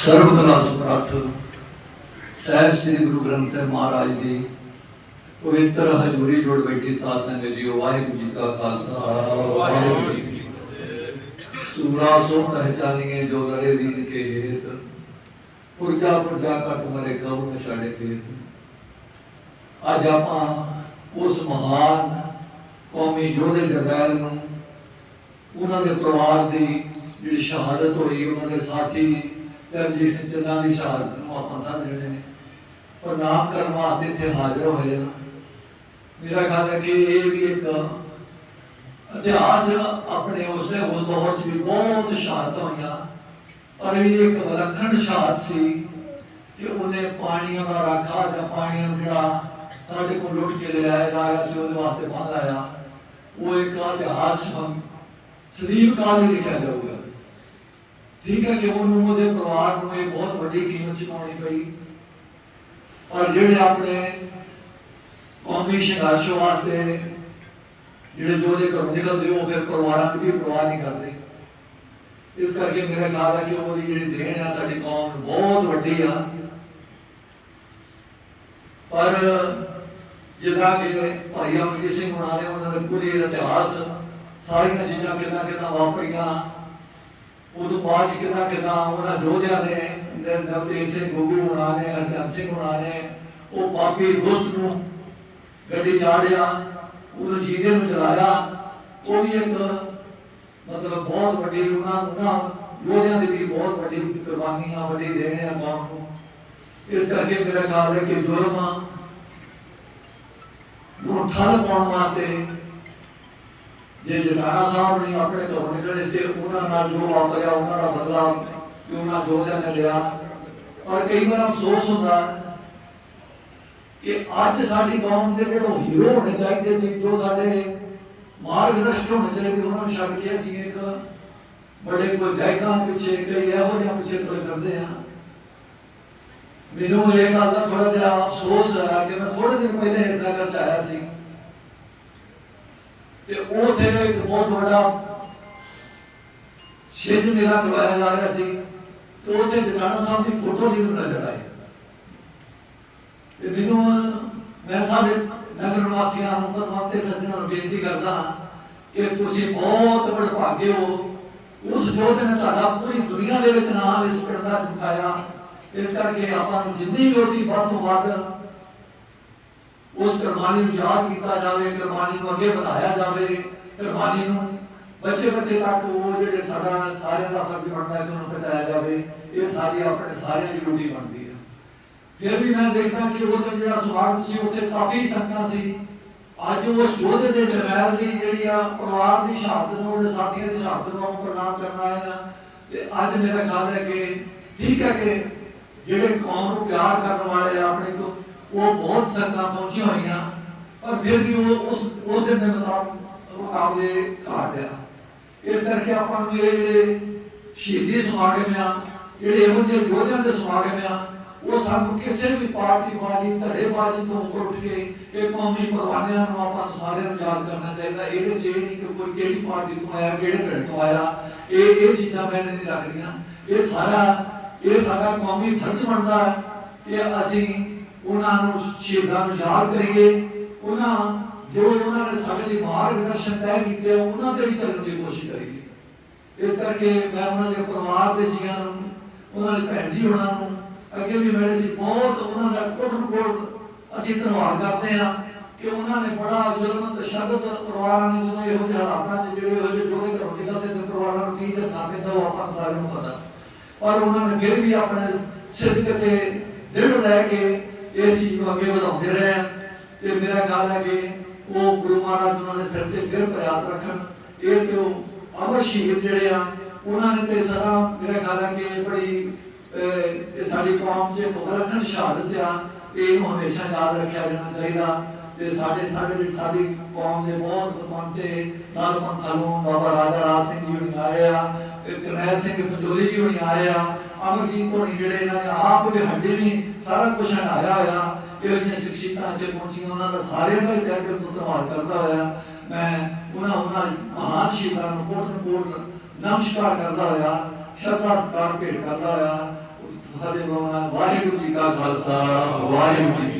ਸਰਬ ਕਲਾ ਸਮਰੱਥ ਸਾਹਿਬ ਸ੍ਰੀ ਗੁਰੂ ਗ੍ਰੰਥ ਸਾਹਿਬ ਮਹਾਰਾਜ ਜੀ ਪਵਿੱਤਰ ਹਜ਼ੂਰੀ ਜੁੜ ਬੈਠੀ ਸਾਧ ਸੰਗਤ ਜੀ ਵਾਹਿਗੁਰੂ ਜੀ ਕਾ ਖਾਲਸਾ। ਵਾਹਿਗੁਰੂ ਜੀ ਕੀ ਫਤਿਹ। ਸੂਰਾ ਸੋ ਪਹਿਚਾਨੀਏ ਜੋ ਗਰੇ ਦੀਨ ਕੇ ਹੇਤ ਪੁਰਜਾ ਪੁਰਜਾ ਕਟ ਮਰੇ ਕਉ ਨ ਛਾੜੇ ਖੇਤ। ਅੱਜ ਆਪਾਂ ਉਸ ਮਹਾਨ ਕੌਮੀ ਯੋਧੇ ਜਰਨੈਲ ਨੂੰ ਉਹਨਾਂ ਦੇ ਪਰਿਵਾਰ ਦੀ ਜਿਹੜੀ ਸ਼ਹਾਦਤ ਹੋਈ ਉਹਨਾਂ ਦੇ ਸਾਥੀ ਚਰਨਜੀਤ ਸਿੰਘ ਚੰਨਾ ਦੀ ਸ਼ਹਾਦਤ ਨੂੰ ਆਪਾਂ ਸਭ ਜਿਹੜੇ ਨੇ ਪ੍ਰਣਾਮ ਕਰਨ ਵਾਸਤੇ ਇੱਥੇ ਹਾਜ਼ਰ ਹੋਏ ਹਾਂ ਮੇਰਾ ਖਿਆਲ ਹੈ ਕਿ ਇਹ ਵੀ ਇੱਕ ਇਤਿਹਾਸ ਆਪਣੇ ਉਸਨੇ ਉਸ ਦੌਰ 'ਚ ਵੀ ਬਹੁਤ ਸ਼ਹਾਦਤਾਂ ਹੋਈਆਂ। ਪਰ ਇਹ ਵੀ ਇੱਕ ਵਿਲੱਖਣ ਸ਼ਹਾਦਤ ਸੀ ਕਿ ਉਹਨੇ ਪਾਣੀਆਂ ਦਾ ਰਾਖਾ ਜਾਂ ਪਾਣੀਆਂ ਨੂੰ ਜਿਹੜਾ ਸਾਡੇ ਕੋਲ ਲੁੱਟ ਕੇ ਲੈ ਆਇਆ ਜਾ ਰਿਹਾ ਸੀ, ਉਹਦੇ ਵਾਸਤੇ ਬੰਦ ਆਇਆ ਉਹ ਇੱਕ ਇਤਿਹਾਸ ਹਮ ਕਾਲ ਹੀ ਲਿਖਿਆ ਜਾਊਗਾ। ਠੀਕ ਹੈ ਕਿ ਉਹਨੂੰ ਉਹਦੇ ਪਰਿਵਾਰ ਨੂੰ ਇਹ ਬਹੁਤ ਵੱਡੀ ਕੀਮਤ ਚੁਕਾਉਣੀ ਪਈ। ਔਰ ਜਿਹੜੇ ਆਪਣੇ ਕੌਮੀ ਸੰਘਰਸ਼ ਵਾਸਤੇ ਜਿਹੜੇ ਯੋਧੇ ਘਰੋਂ ਨਿਕਲਦੇ, ਉਹ ਫਿਰ ਪਰਿਵਾਰਾਂ ਦੀ ਵੀ ਪਰਵਾਹ ਨਹੀਂ ਕਰਦੇ। ਇਸ ਕਰਕੇ ਮੇਰਾ ਖਿਆਲ ਹੈ ਕਿ ਉਹਦੀ ਜਿਹੜੀ ਦੇਣ ਆ ਸਾਡੀ ਕੌਮ ਨੂੰ ਬਹੁਤ ਵੱਡੀ ਆ। ਪਰ ਜਿੱਦਾਂ ਕਿ ਭਾਈ ਅਮਰਜੀਤ ਸਿੰਘ ਹੁਣਾਂ ਨੇ ਉਹਨਾਂ ਦਾ ਪੂਰੇ ਇਤਿਹਾਸ ਸਾਰੀਆਂ ਚੀਜ਼ਾਂ ਕਿੰਨਾ ਕਿੰਨਾ ਵਾਪਰੀਆਂ। ਉਦੋਂ ਬਾਅਦ 'ਚ ਕਿੰਨਾ ਉਹਨਾਂ ਯੋਧਿਆਂ ਨੇ ਨ- ਸਿੰਘ ਗੁੱਗੂ ਹੁਣਾਂ ਨੇ ਹਰਜਨ ਸਿੰਘ ਹੁਣਾਂ ਨੇ, ਉਹ ਪਾਪੀ ਦੁਸ਼ਟ ਨੂੰ ਗੱਡੀ ਚਾੜਿਆ, ਉਹਨੂੰ ਜੀਦੇ ਨੂੰ ਚਲਾਇਆ। ਉਹ ਵੀ ਇੱਕ ਮਤਲਬ ਬਹੁਤ ਵੱਡੀ ਉਹਨਾਂ ਉਹਨਾਂ ਯੋਧਿਆਂ ਦੀ ਵੀ ਬਹੁਤ ਵੱਡੀ ਕੁਰਬਾਨੀਆਂ, ਵੱਡੀ ਦੇਣ ਆ ਕੌਮ ਨੂੰ। ਇਸ ਕਰਕੇ ਮੇਰਾ ਖਿਆਲ ਹੈ ਕਿ ਜ਼ੁਲਮਾਂ ਨੂੰ ਠੱਲ ਪਾਉਣ ਵਾਸਤੇ ਜੇ ਜਟਾਣਾ ਸਾਹਿਬ ਨੇ ਆਪਣੇ ਘਰੋਂ ਨਿਕਲੇ ਸੀ ਉਹਨਾਂ ਨਾਲ ਜੋ ਵਾਪਰਿਆ, ਉਹਨਾਂ ਦਾ ਬਦਲਾ ਕਿ ਉਹਨਾਂ ਯੋਧਿਆਂ ਨੇ ਲਿਆ। ਔਰ ਕਈ ਵਾਰ ਅਫਸੋਸ ਹੁੰਦਾ ਕਿ ਅੱਜ ਸਾਡੀ ਕੌਮ ਦੇ ਜਿਹੜੇ ਹੀਰੋ ਹੋਣੇ ਚਾਹੀਦੇ ਸੀ, ਜੋ ਸਾਡੇ ਮਾਰਗਦਰਸ਼ਕ ਹੋਣੇ ਚਾਹੀਦੇ, ਉਹਨਾਂ ਨੂੰ ਛੱਡ ਕੇ ਅਸੀਂ ਇੱਕ ਬੜੇ ਕੋਈ ਗਾਇਕਾਂ ਪਿੱਛੇ ਕਈ ਇਹੋ ਜਿਹਾ ਪਿੱਛੇ ਤੁਰੇ ਫਿਰਦੇ ਹਾਂ। ਮੈਨੂੰ ਇਹ ਗੱਲ ਦਾ ਥੋੜਾ ਜਿਹਾ ਅਫਸੋਸ ਹੈ ਕਿ ਮੈਂ ਥੋੜੇ ਦਿਨ ਪਹਿਲੇ ਇਸ ਨਗਰ ਕਰ ਆਇਆ ਸੀ। ਤੇ ਉਥੇ ਇੱਕ ਬਹੁਤ ਵੱਡਾ ਛਿੰਝ ਮੇਲਾ ਕਰਵਾਇਆ ਜਾ ਰਿਹਾ ਸੀ ਤੇ ਉਥੇ ਜਟਾਣਾ ਸਾਹਿਬ ਦੀ ਫੋਟੋ ਨਹੀਂ ਨਜ਼ਰ ਆਈ। ਤੇ ਮੈਨੂੰ ਮੈਂ ਸਾਰੇ ਨਗਰ ਵਾਸੀਆਂ ਨੂੰ ਪਤਵੰਤੇ ਸੱਜਣਾਂ ਨੂੰ ਬੇਨਤੀ ਕਰਦਾ ਕਿ ਤੁਸੀਂ ਬਹੁਤ ਵਡਭਾਗੇ ਹੋ। ਉਸ ਜੋਤ ਨੇ ਤੁਹਾਡਾ ਪੂਰੀ ਦੁਨੀਆ ਦੇ ਵਿੱਚ ਨਾਮ ਇਸ ਪਿੰਡ ਦਾ ਚਮਕਾਇਆ। ਇਸ ਕਰਕੇ ਆਪਾਂ ਨੂੰ ਜਿੰਨੀ ਵੀ ਉਹਦੀ ਵੱਧ ਤੋਂ ਵੱਧ ਉਸ ਕੁਰਬਾਨੀ ਨੂੰ ਯਾਦ ਕੀਤਾ ਜਾਵੇ, ਕੁਰਬਾਨੀ ਨੂੰ ਅੱਗੇ ਵਧਾਇਆ ਜਾਵੇ, ਕੁਰਬਾਨੀ ਨੂੰ ਬੱਚੇ ਬੱਚੇ ਤੱਕ ਉਹ ਜਿਹੜੇ ਸਾਡਾ ਸਾਰਿਆਂ ਦਾ ਫਰਜ਼ ਬਣਦਾ ਹੈ ਕਿ ਉਹਨੂੰ ਪਹੁੰਚਾਇਆ ਜਾਵੇ, ਇਹ ਸਾਡੀ ਆਪਣੇ ਸਾਰਿਆਂ ਦੀ ਡਿਊਟੀ ਬਣਦੀ ਹੈ। ਫਿਰ ਵੀ ਮੈਂ ਦੇਖਦਾ ਕਿ ਉਹ ਜਿਹੜਾ ਸੁਭਾਗ ਤੁਸੀਂ ਉੱਥੇ ਕਾਫੀ ਸੰਗਤਾਂ ਸੀ। ਅੱਜ ਉਸ ਯੋਧੇ ਦੇ ਜਰਨੈਲ ਦੀ ਜਿਹੜੀ ਆ ਪਰਿਵਾਰ ਦੀ ਸ਼ਹਾਦਤ ਨੂੰ, ਉਹਦੇ ਸਾਥੀਆਂ ਦੀ ਸ਼ਹਾਦਤ ਨੂੰ ਪ੍ਰਣਾਮ ਕਰਨ ਆਏ ਤੇ ਅੱਜ ਮੇਰਾ ਖਿਆਲ ਹੈ ਕਿ ਠੀਕ ਹੈ ਕਿ ਜਿਹੜੇ ਕੌਮ ਨੂੰ ਪਿਆਰ ਕਰਨ ਵਾਲੇ ਆ, ਆਪਣੇ ਤੋਂ ਉਹ ਬਹੁਤ ਸੰਗਤਾਂ ਪਹੁੰਚੀਆਂ ਹੋਈਆਂ, ਪਰ ਫਿਰ ਵੀ ਉਹ ਉਸ ਉਸ ਦਿਨ ਦੇ ਮੁਤਾਬਕ ਮੁਕਾਬਲੇ ਘਾਟ ਆ। ਇਸ ਕਰਕੇ ਆਪਾਂ ਨੂੰ ਇਹ ਜਿਹੜੇ ਸ਼ਹੀਦੀ ਸਮਾਗਮ ਆ, ਜਿਹੜੇ ਇਹੋ ਜਿਹੇ ਯੋਧਿਆਂ ਦੇ ਸਮਾਗਮ ਆ, ਉਹ ਸਾਨੂੰ ਕਿਸੇ ਵੀ ਪਾਰਟੀ ਵਾਲੀ ਧੜੇਬਾਜ਼ੀ ਤੋਂ ਉੱਠ ਕੇ ਇਹ ਕੌਮੀ ਪਰਵਾਨਿਆਂ ਨੂੰ ਆਪਾਂ ਨੂੰ ਸਾਰਿਆਂ ਨੂੰ ਯਾਦ ਕਰਨਾ ਚਾਹੀਦਾ। ਇਹਦੇ 'ਚ ਇਹ ਨਹੀਂ ਕਿ ਕੋਈ ਕਿਹੜੀ ਪਾਰਟੀ ਤੋਂ ਆਇਆ, ਕਿਹੜੇ ਧੜੇ ਤੋਂ ਆਇਆ। ਇਹ ਇਹ ਚੀਜ਼ਾਂ ਮੈਨੇ ਨਹੀਂ ਰੱਖਦੀਆਂ। ਇਹ ਸਾਰਾ, ਇਹ ਸਾਡਾ ਕੌਮੀ ਫਰਜ਼ ਬਣਦਾ ਕਿ ਅਸੀਂ ਉਹਨਾਂ ਨੂੰ ਸ਼ਹੀਦਾਂ ਨੂੰ ਯਾਦ ਕਰੀਏ। ਉਹਨਾਂ ਜੋ ਉਹਨਾਂ ਨੇ ਸਾਡੇ ਲਈ ਮਾਰਗਦਰਸ਼ਨ ਤੈਅ ਕੀਤੇ ਉਹਨਾਂ ਤੇ ਵੀ ਚੱਲਣ ਦੀ ਕੋਸ਼ਿਸ਼ ਕਰੀਏ। ਇਸ ਕਰਕੇ ਮੈਂ ਉਹਨਾਂ ਦੇ ਪਰਿਵਾਰ ਦੇ ਜੀਆਂ ਨੂੰ, ਉਹਨਾਂ ਦੇ ਭੈਣ ਜੀ ਹੋਣਾ ਨੂੰ, ਅੱਗੇ ਵੀ ਮਿਲੇ ਸੀ ਬਹੁਤ ਉਹਨਾਂ ਦਾ ਕੋਟ ਕੋਟ ਅਸੀਂ ਧੰਨਵਾਦ ਕਰਦੇ ਹਾਂ ਕਿ ਉਹਨਾਂ ਨੇ ਬੜਾ ਜ਼ੁਲਮ, ਤਸ਼ੱਦਦ ਪਰਿਵਾਰਾਂ ਨੇ ਜਦੋਂ ਇਹੋ ਜਿਹੇ ਹਾਲਾਤਾਂ 'ਚ ਜਿਹੜੇ ਹੋਏ ਜੋਗੇ ਘਰੋਂ ਨਿਕਲਦੇ ਤੇ ਪਰਿਵਾਰਾਂ ਨੂੰ ਕੀ ਝੱਲਣਾ ਪੈਂਦਾ ਉਹ ਆਪਾਂ ਸਾਰਿਆਂ ਨੂੰ ਪਤਾ। ਪਰ ਉਹਨਾਂ ਨੇ ਫਿਰ ਵੀ ਆਪਣੇ ਸਿੱਧਕ ਤੇ ਦਿਲ ਲੈ ਕੇ ਇਹ ਚੀਜ਼ ਨੂੰ ਅੱਗੇ ਵਧਾਉਂਦੇ ਰਹੇ ਆ। ਤੇ ਮੇਰਾ ਖਿਆਲ ਹੈ ਕਿ ਉਹ ਗੁਰੂ ਮਹਾਰਾਜ ਉਹਨਾਂ ਦੇ ਸਿਰ ਤੇ ਫਿਰ ਪ੍ਰਿਆਤ ਰੱਖਣ। ਇਹ ਤੇ ਉਹ ਅਮਰ ਸ਼ਹੀਦ ਜਿਹੜੇ ਆ, ਉਹਨਾਂ ਨੇ ਤੇ ਸਦਾ ਮੇਰਾ ਖਿਆਲ ਹੈ ਕਿ ਬੜੀ ਇਹ ਸਾਡੀ ਕੌਮ 'ਚ ਇੱਕ ਸ਼ਹਾਦਤ ਆ। ਇਹਨੂੰ ਹਮੇਸ਼ਾ ਯਾਦ ਰੱਖਿਆ ਜਾਣਾ ਚਾਹੀਦਾ। ਤੇ ਸਾਡੇ ਸਾਡੇ ਵਿੱਚ ਸਾਡੀ ਕੌਮ ਦੇ ਬਹੁਤ ਬਤਵੰਤੇ ਨਾਲ ਪੰਥਾਂ ਬਾਬਾ ਰਾਜਾ ਰਾਜ ਸਿੰਘ ਜੀ ਹੁਣੀ ਆਏ ਆ, ਤੇ ਕਰਨੈਲ ਸਿੰਘ ਪੰਜੋਰੀ ਜੀ ਹੁਣੀ ਆਏ ਆ। ਅਮਰਜੀਤ ਹੋਣੀ ਜਿਹੜੇ ਇਹਨਾਂ ਨੇ ਆਪ ਵੀ ਹੱਡੇ ਵੀ ਸਾਰਾ ਕੁਝ ਹਟਾਇਆ ਹੋਇਆ। ਇਹੋ ਜਿਹੀਆਂ ਸਿੱਖਿਤਾਂ ਤੇ ਪਹੁੰਚੀਆਂ ਉਹਨਾਂ ਦਾ ਸਾਰਿਆਂ ਦਾ ਹੀ ਤਹਿ ਦਿਲ ਧੰਨਵਾਦ ਕਰਦਾ ਹੋਇਆ। ਮੈਂ ਉਹਨਾਂ ਉਹਨਾਂ ਮਹਾਨ ਸ਼ਹੀਦਾਂ ਨੂੰ ਕੋਟ ਕੋਟ ਨਮਸਕਾਰ ਕਰਦਾ ਹੋਇਆ, ਸ਼ਰਧਾ ਸਤਿਕਾਰ ਭੇਟ ਕਰਦਾ ਹੋਇਆ। ਫਤਿਹ ਬੁਲਾਉਣਾ ਵਾਹਿਗੁਰੂ ਜੀ ਕਾ ਖਾਲਸਾ, ਵਾਹਿਗੁਰੂ ਜੀ